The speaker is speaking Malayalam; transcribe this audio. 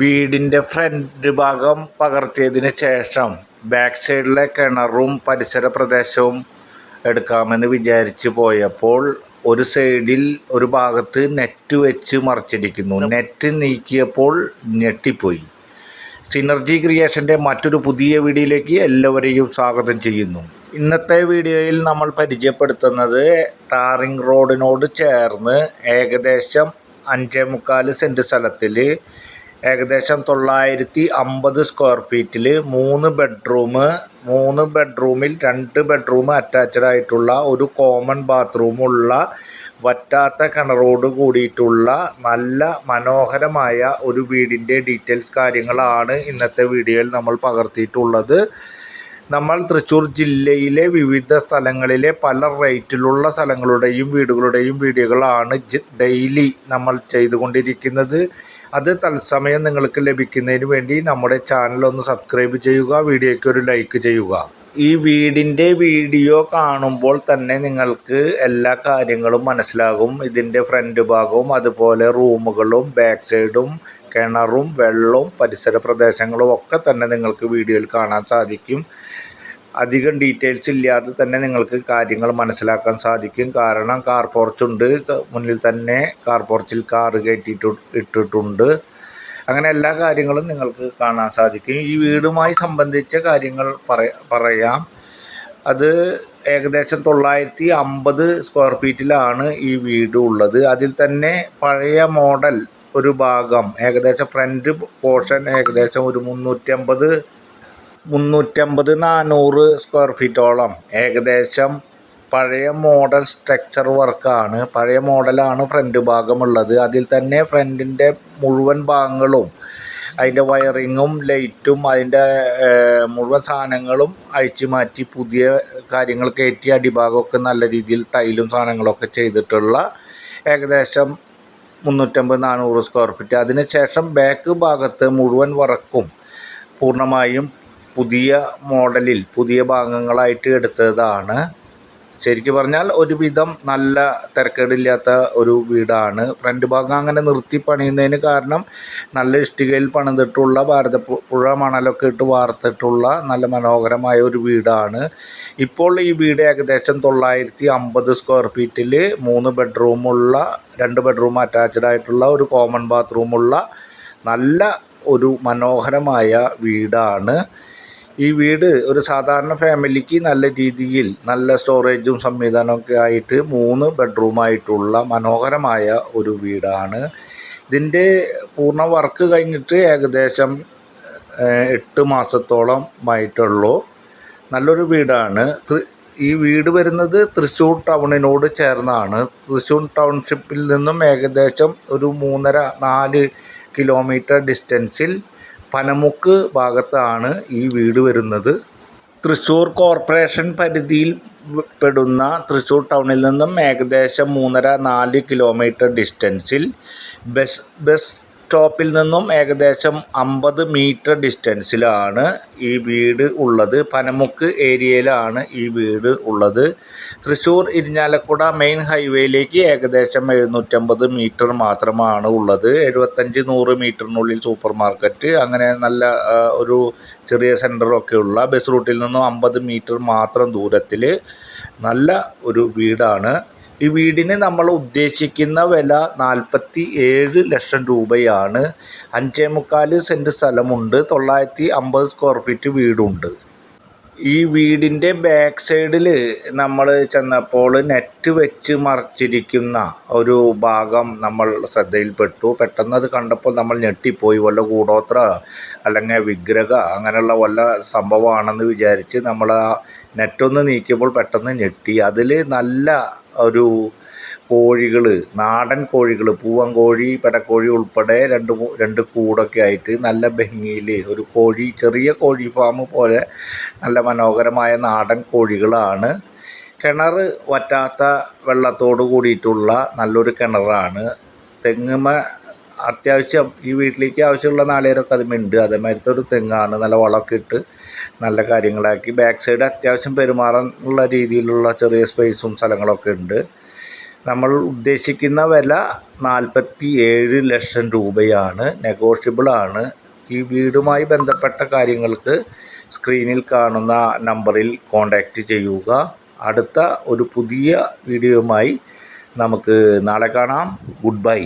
വീടിന്റെ ഫ്രണ്ട് ഭാഗം പകർത്തിയതിന് ശേഷം ബാക്ക് സൈഡിലെ കിണറും പരിസര പ്രദേശവും എടുക്കാമെന്ന് വിചാരിച്ച് പോയപ്പോൾ ഒരു സൈഡിൽ ഒരു ഭാഗത്ത് നെറ്റ് വെച്ച് മറച്ചിരിക്കുന്നു. നെറ്റ് നീക്കിയപ്പോൾ ഞെട്ടിപ്പോയി. സിനർജി ക്രിയേഷന്റെ മറ്റൊരു പുതിയ വീഡിയോയിലേക്ക് എല്ലാവരെയും സ്വാഗതം ചെയ്യുന്നു. ഇന്നത്തെ വീഡിയോയിൽ നമ്മൾ പരിചയപ്പെടുത്തുന്നത് ടാറിംഗ് റോഡിനോട് ചേർന്ന് ഏകദേശം അഞ്ചേ മുക്കാൽ സെന്റ് സ്ഥലത്തിൽ ഏകദേശം തൊള്ളായിരത്തി അമ്പത് സ്ക്വയർ ഫീറ്റിൽ മൂന്ന് ബെഡ്റൂം മൂന്ന് ബെഡ്റൂമിൽ രണ്ട് ബെഡ്റൂം അറ്റാച്ച്ഡ് ആയിട്ടുള്ള ഒരു കോമൺ ബാത്റൂമുള്ള വറ്റാത്ത കിണറോട് കൂടിയിട്ടുള്ള നല്ല മനോഹരമായ ഒരു വീടിന്റെ ഡീറ്റെയിൽസ് കാര്യങ്ങളാണ് ഇന്നത്തെ വീഡിയോയിൽ നമ്മൾ പകർത്തിയിട്ടുള്ളത്. നമ്മൾ തൃശ്ശൂർ ജില്ലയിലെ വിവിധ സ്ഥലങ്ങളിലെ പല റേറ്റിലുള്ള സ്ഥലങ്ങളുടെയും വീടുകളുടെയും വീഡിയോകളാണ് ഡെയിലി നമ്മൾ ചെയ്തുകൊണ്ടിരിക്കുന്നത്. അത് തത്സമയം നിങ്ങൾക്ക് ലഭിക്കുന്നതിന് വേണ്ടി നമ്മുടെ ചാനൽ ഒന്ന് സബ്സ്ക്രൈബ് ചെയ്യുക വീഡിയോയ്ക്ക് ഒരു ലൈക്ക് ചെയ്യുക. ഈ വീടിന്റെ വീഡിയോ കാണുമ്പോൾ തന്നെ നിങ്ങൾക്ക് എല്ലാ കാര്യങ്ങളും മനസ്സിലാകും. ഇതിന്റെ ഫ്രണ്ട് ഭാഗവും അതുപോലെ റൂമുകളും ബാക്ക് സൈഡും കിണറും വെള്ളവും പരിസര പ്രദേശങ്ങളും ഒക്കെ തന്നെ നിങ്ങൾക്ക് വീഡിയോയിൽ കാണാൻ സാധിക്കും. അധികം ഡീറ്റെയിൽസ് ഇല്ലാതെ തന്നെ നിങ്ങൾക്ക് കാര്യങ്ങൾ മനസ്സിലാക്കാൻ സാധിക്കും. കാരണം കാർ പോർച്ചുണ്ട് മുന്നിൽ തന്നെ കാർ പോർച്ചിൽ കാർ കയറ്റിയിട്ട് ഇട്ടിട്ടുണ്ട്. അങ്ങനെ എല്ലാ കാര്യങ്ങളും നിങ്ങൾക്ക് കാണാൻ സാധിക്കും. ഈ വീടുമായി സംബന്ധിച്ച കാര്യങ്ങൾ പറയാം. അത് ഏകദേശം തൊള്ളായിരത്തി അമ്പത് സ്ക്വയർ ഫീറ്റിലാണ് ഈ വീട് ഉള്ളത്. അതിൽ തന്നെ പഴയ മോഡൽ ഒരു ഭാഗം. ഏകദേശം ഫ്രണ്ട് പോർഷൻ ഏകദേശം ഒരു മുന്നൂറ്റമ്പത് മുന്നൂറ്റമ്പത് നാനൂറ് സ്ക്വയർ ഫീറ്റോളം ഏകദേശം പഴയ മോഡൽ സ്ട്രക്ചർ വർക്കാണ് പഴയ മോഡലാണ് ഫ്രണ്ട് ഭാഗമുള്ളത്. അതിൽ തന്നെ ഫ്രണ്ടിന്റെ മുഴുവൻ ഭാഗങ്ങളും അതിന്റെ വയറിങ്ങും ലൈറ്റും അതിന്റെ മുഴുവൻ സാധനങ്ങളും അഴിച്ചു മാറ്റി പുതിയ കാര്യങ്ങൾ കയറ്റി അടിഭാഗമൊക്കെ നല്ല രീതിയിൽ ടൈലും സാധനങ്ങളൊക്കെ ചെയ്തിട്ടുള്ള ഏകദേശം മുന്നൂറ്റമ്പത് നാനൂറ് സ്ക്വയർ ഫീറ്റ് അതിന് ശേഷം ബാക്ക് ഭാഗത്ത് മുഴുവൻ വർക്കും പൂർണമായും പുതിയ മോഡലിൽ പുതിയ ഭാഗങ്ങളായിട്ട് എടുത്തതാണ്. ശരിക്കും പറഞ്ഞാൽ ഒരുവിധം നല്ല തിരക്കേടില്ലാത്ത ഒരു വീടാണ്. ഫ്രണ്ട് ഭാഗം അങ്ങനെ നിർത്തി പണിയുന്നതിന് കാരണം നല്ല ഇഷ്ടികയിൽ പണിതിട്ടുള്ള ഭാരതപ്പുഴ മണലൊക്കെ ഇട്ട് വാർത്തിട്ടുള്ള നല്ല മനോഹരമായ ഒരു വീടാണ്. ഇപ്പോൾ ഈ വീട് ഏകദേശം തൊള്ളായിരത്തി അമ്പത് സ്ക്വയർ ഫീറ്റിൽ മൂന്ന് ബെഡ്റൂമുള്ള രണ്ട് ബെഡ്റൂം അറ്റാച്ച്ഡ് ആയിട്ടുള്ള ഒരു കോമൺ ബാത്റൂമുള്ള നല്ല ഒരു മനോഹരമായ വീടാണ്. ഈ വീട് ഒരു സാധാരണ ഫാമിലിക്ക് നല്ല രീതിയിൽ നല്ല സ്റ്റോറേജും സംവിധാനമൊക്കെ ആയിട്ട് മൂന്ന് ബെഡ്റൂമായിട്ടുള്ള മനോഹരമായ ഒരു വീടാണ്. ഇതിന്റെ പൂർണ വർക്ക് കഴിഞ്ഞിട്ട് ഏകദേശം എട്ട് മാസത്തോളം ആയിട്ടുള്ളൂ. നല്ലൊരു വീടാണ്. ഈ വീട് വരുന്നത് തൃശ്ശൂർ ടൗണിനോട് ചേർന്നാണ്. തൃശ്ശൂർ ടൗൺഷിപ്പിൽ നിന്നും ഏകദേശം ഒരു മൂന്നര നാല് കിലോമീറ്റർ ഡിസ്റ്റൻസിൽ പനമുക്ക് ഭാഗത്താണ് ഈ വീട് വരുന്നത്. തൃശ്ശൂർ കോർപ്പറേഷൻ പരിധിയിൽ പെടുന്ന തൃശ്ശൂർ ടൗണിൽ നിന്നും ഏകദേശം മൂന്നര നാല് കിലോമീറ്റർ ഡിസ്റ്റൻസിൽ ബസ് ബസ് സ്റ്റോപ്പിൽ നിന്നും ഏകദേശം അമ്പത് മീറ്റർ ഡിസ്റ്റൻസിലാണ് ഈ വീട് ഉള്ളത്. പനമുക്ക് ഏരിയയിലാണ് ഈ വീട് ഉള്ളത്. തൃശ്ശൂർ ഇരിഞ്ഞാലക്കുട മെയിൻ ഹൈവേയിലേക്ക് ഏകദേശം എഴുന്നൂറ്റമ്പത് മീറ്റർ മാത്രമാണ് ഉള്ളത്. എഴുപത്തഞ്ച് നൂറ് മീറ്ററിനുള്ളിൽ സൂപ്പർ മാർക്കറ്റ് അങ്ങനെ നല്ല ഒരു ചെറിയ സെന്ററൊക്കെയുള്ള ബസ് റൂട്ടിൽ നിന്നും അമ്പത് മീറ്റർ മാത്രം ദൂരത്തിൽ നല്ല ഒരു വീടാണ്. ഈ വീടിന് നമ്മൾ ഉദ്ദേശിക്കുന്ന വില നാൽപ്പത്തി ഏഴ് ലക്ഷം രൂപയാണ്. അഞ്ചേ മുക്കാൽ സെന്റ് സ്ഥലമുണ്ട്. തൊള്ളായിരത്തി അമ്പത് സ്ക്വയർ ഫീറ്റ് വീടുണ്ട്. ഈ വീടിന്റെ ബാക്ക് സൈഡിൽ നമ്മൾ ചെന്നപ്പോൾ നെറ്റ് വെച്ച് മറച്ചിരിക്കുന്ന ഒരു ഭാഗം നമ്മൾ ശ്രദ്ധയിൽപ്പെട്ടു. പെട്ടെന്ന് അത് കണ്ടപ്പോൾ നമ്മൾ ഞെട്ടിപ്പോയി. വല്ല കൂടോത്ര അല്ലെങ്കിൽ വിഗ്രഹ അങ്ങനെയുള്ള വല്ല സംഭവമാണെന്ന് വിചാരിച്ച് നമ്മൾ ആ നെറ്റൊന്ന് നീക്കിയപ്പോൾ പെട്ടെന്ന് ഞെട്ടി. അതിൽ നല്ല ഒരു കോഴികൾ നാടൻ കോഴികൾ പൂവൻ കോഴി പെടക്കോഴി ഉൾപ്പെടെ രണ്ട് രണ്ട് കൂടൊക്കെ ആയിട്ട് നല്ല ഭംഗിയിൽ ഒരു കോഴി ചെറിയ കോഴി ഫാം പോലെ നല്ല മനോഹരമായ നാടൻ കോഴികളാണ്. കിണർ വറ്റാത്ത വെള്ളത്തോട് കൂടിയിട്ടുള്ള നല്ലൊരു കിണറാണ്. തെങ്ങുമ അത്യാവശ്യം ഈ വീട്ടിലേക്ക് ആവശ്യമുള്ള നാളികേരമൊക്കെ അതുമുണ്ട് അതേമാതിരത്തെ ഒരു തെങ്ങാണ് നല്ല വളമൊക്കെ ഇട്ട് നല്ല കാര്യങ്ങളാക്കി. ബാക്ക് സൈഡ് അത്യാവശ്യം പെരുമാറാനുള്ള രീതിയിലുള്ള ചെറിയ സ്പേസും സ്ഥലങ്ങളൊക്കെ ഉണ്ട്. നമ്മൾ ഉദ്ദേശിക്കുന്ന വില നാൽപ്പത്തി ഏഴ് ലക്ഷം രൂപയാണ്. നെഗോഷ്യബിളാണ് ഈ വീടുമായി ബന്ധപ്പെട്ട കാര്യങ്ങൾക്ക് സ്ക്രീനിൽ കാണുന്ന നമ്പറിൽ കോൺടാക്റ്റ് ചെയ്യുക. അടുത്ത ഒരു പുതിയ വീഡിയോയുമായി നമുക്ക് നാളെ കാണാം. Good bye